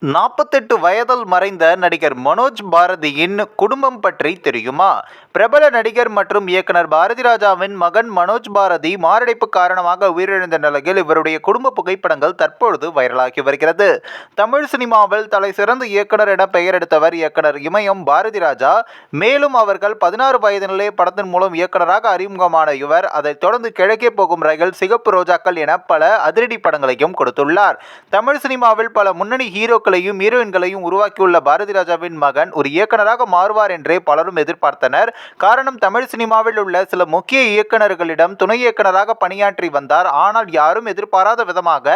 நாற்பத்தெட்டு வயதில் மறைந்த நடிகர் மனோஜ் பாரதியின் குடும்பம் பற்றி தெரியுமா? பிரபல நடிகர் மற்றும் இயக்குனர் பாரதி ராஜாவின் மகன் மனோஜ் பாரதி மாரடைப்பு காரணமாக உயிரிழந்த நிலையில் இவருடைய குடும்ப புகைப்படங்கள் தற்பொழுது வைரலாகி வருகிறது. தமிழ் சினிமாவில் தலை சிறந்த இயக்குனர் என பெயர் எடுத்தவர் இயக்குனர் இமயம் பாரதி ராஜா. மேலும் அவர்கள் பதினாறு வயதினிலே படத்தின் மூலம் இயக்குனராக அறிமுகமான இவர். அதைத் தொடர்ந்து கிழக்கே போகும் ரயில் சிகப்பு ரோஜாக்கள் என பல அதிரடி படங்களையும் கொடுத்துள்ளார். தமிழ் சினிமாவில் பல முன்னணி ஹீரோக்களையும் ஹீரோயின்களையும் உருவாக்கியுள்ள பாரதி ராஜாவின் மகன் ஒரு இயக்குனராக மாறுவார் என்றே பலரும் எதிர்பார்த்தனர். காரணம் தமிழ் சினிமாவில் உள்ள சில முக்கிய இயக்குநர்களிடம் துணை இயக்குனராக பணியாற்றி வந்தார். ஆனால் யாரும் எதிர்பாராத விதமாக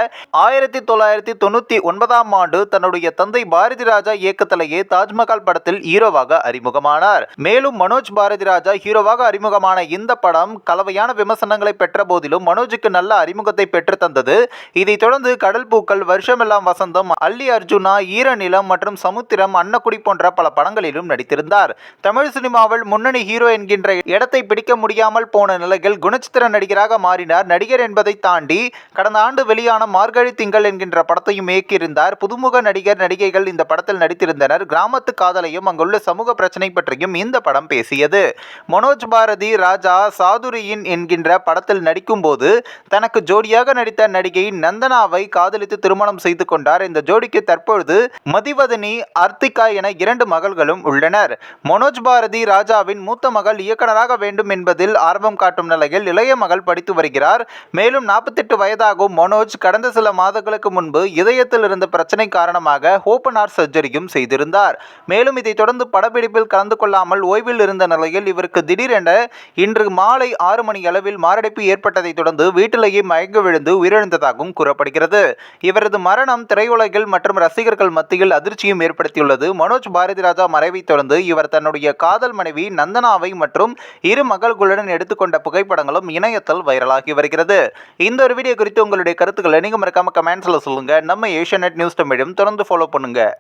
ஆயிரத்தி தொள்ளாயிரத்தி தொண்ணூத்தி ஒன்பதாம் ஆண்டு தன்னுடைய தந்தை பாரதி ராஜா இயக்கத்திலேயே தாஜ்மஹால் படத்தில் ஹீரோவாக அறிமுகமானார். மேலும் மனோஜ் பாரதி ராஜா ஹீரோவாக அறிமுகமான இந்த படம் கலவையான விமர்சனங்களை பெற்ற போதிலும் மனோஜுக்கு நல்ல அறிமுகத்தை பெற்று தந்தது. இதைத் தொடர்ந்து கடல் பூக்கள் வருஷமெல்லாம் வசந்தம் அல்லி அர்ஜுன் ஈரநிலம் மற்றும் சமுத்திரம் அன்னக்குடி போன்ற பல படங்களிலும் நடித்திருந்தார். தமிழ் சினிமாவில் முன்னணி ஹீரோ என்கின்ற இடத்தை பிடிக்க முடியாமல் போன நிலையில் குணச்சித்திர நடிகராக மாறினார். நடிகர் என்பதை தாண்டி கடந்த ஆண்டு வெளியான மார்கழி திங்கள் என்கின்ற படத்தையும் இயக்கியிருந்தார். புதுமுக நடிகர் நடிகைகள் இந்த படத்தில் நடித்திருந்தனர். கிராமத்து காதலையும் அங்குள்ள சமூக பிரச்சனை பற்றியும் இந்த படம் பேசியது. மனோஜ் பாரதி ராஜா சாதுரியின் என்கின்ற படத்தில் நடிக்கும்போது தனக்கு ஜோடியாக நடித்த நடிகை நந்தனாவை காதலித்து திருமணம் செய்து கொண்டார். இந்த ஜோடிக்கு தற்போது தற்பொழுது மதிவதனி அர்த்திகா என இரண்டு மகள்களும் உள்ளனர். மனோஜ் பாரதி ராஜாவின் மூத்த மகள் இயக்குனராக வேண்டும் என்பதில் ஆர்வம் காட்டும் நிலையில் இளைய மகள் படித்து வருகிறார். மேலும் நாற்பத்தெட்டு வயதாகும் மனோஜ் கடந்த சில மாதங்களுக்கு முன்பு இதயத்தில் இருந்த பிரச்சனை காரணமாக ஓப்பன் ஹார்ட் சர்ஜரியும் செய்திருந்தார். மேலும் இதைத் தொடர்ந்து படப்பிடிப்பில் கலந்து கொள்ளாமல் ஓய்வில் இருந்த நிலையில் இவருக்கு திடீரென இன்று மாலை ஆறு மணி அளவில் மாரடைப்பு ஏற்பட்டதைத் தொடர்ந்து வீட்டிலேயே மயங்க விழுந்து உயிரிழந்ததாகவும் கூறப்படுகிறது. இவரது மரணம் திரையுலகில் மற்றும் ரசிகர்கள் மத்தியில் அதிர்ச்சியும் ஏற்படுத்தியுள்ளது. மனோஜ் பாரதிராஜா மறைவைத் தொடர்ந்து இவர் தன்னுடைய காதல் மனைவி நந்தனாவை மற்றும் இரு மகள்களுடன் எடுத்துக்கொண்ட புகைப்படங்களும் இணையத்தில் வைரலாகி வருகிறது. இந்த ஒரு வீடியோ குறித்து உங்களுடைய கருத்துக்களை நீங்கள் மறக்காம கமெண்ட்ஸில் சொல்லுங்க. நம்ம ஏஷியா நியூஸ் தமிழும் தொடர்ந்து ஃபாலோ பண்ணுங்கள்